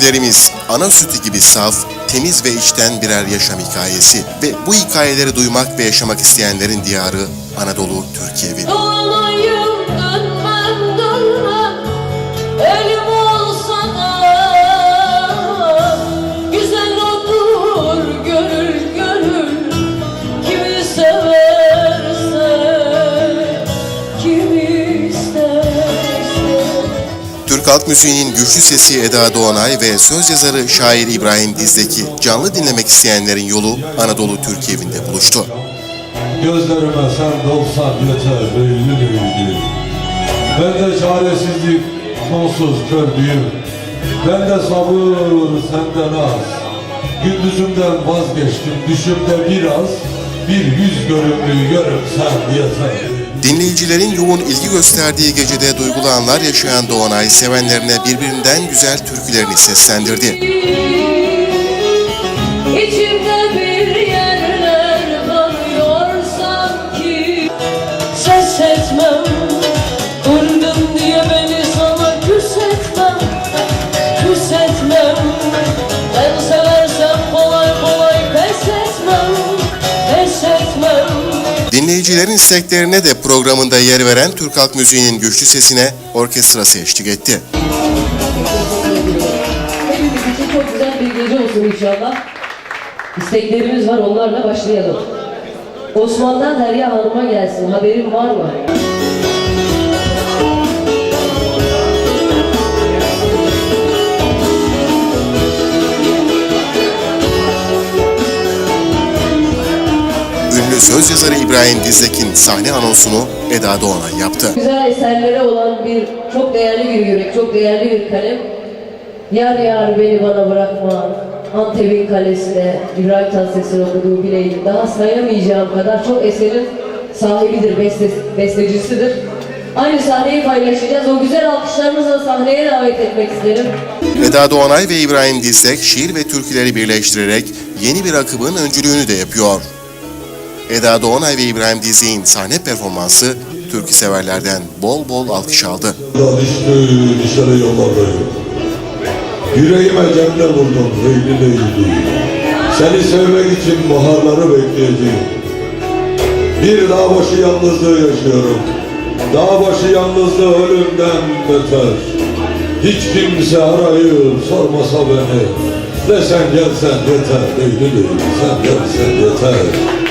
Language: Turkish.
Türkülerimiz ana sütü gibi saf, temiz ve içten birer yaşam hikayesi ve bu hikayeleri duymak ve yaşamak isteyenlerin diyarı Anadolu Türkiye'vi. Dolayım dönmem Elim müziğinin güçlü sesi Eda Doğanay ve söz yazarı şair İbrahim Dizdeki canlı dinlemek isteyenlerin yolu Anadolu Türkiye'vinde buluştu. Gözlerime sen dolsan yeter büyülü büyülü Ben de çaresizlik sonsuz kördüğüm Ben de sabır senden az. Gündüzümden vazgeçtim düşümde biraz. Bir yüz görümlü görüm sen yeter Dinleyicilerin yoğun ilgi gösterdiği gecede duygulu anlar yaşayan Doğanay sevenlerine birbirinden güzel türkülerini seslendirdi. İçimde bir yerler kanıyor sanki Ses etmem Kırgın diye beni sana küs etmem Dinleyicilerin isteklerine de programında yer veren Türk halk müziğinin güçlü sesine orkestrası eşlik etti. Hepimiz için çok güzel bir gece olsun inşallah. İsteklerimiz var onlarla başlayalım. Osman'dan Derya Hanım'a gelsin. Haberin var mı? Söz yazarı İbrahim Dizek'in sahne anonsunu Eda Doğanay yaptı. Güzel eserlere olan bir çok değerli bir yürek, çok değerli bir kalem. Yar yar beni bana bırakma. Antep'in kalesine İbrahim Tatlıses'in okuduğu bileyim. Daha sayamayacağım kadar çok eserin sahibidir, beste, bestecisidir. Aynı sahneyi paylaşacağız. O güzel alkışlarınızla sahneye davet etmek isterim. Eda Doğanay ve İbrahim Dizek şiir ve türküleri birleştirerek yeni bir akımın öncülüğünü de yapıyor. Eda Doğanay ve İbrahim Dizek'in sahne performansı türkü severlerden bol bol alkış aldı. Dışarı yollardayım Yüreğime cemre vurdum leyli leyli Seni sevmek için baharları bekleyeceğim Bir dağ başı yalnızlığı yaşıyorum. Dağ başı yalnızlığı ölümden beter. Hiç kimse arayıp sormasa beni. De sen gelsen yeter leyli leyli Sen gelsen yeter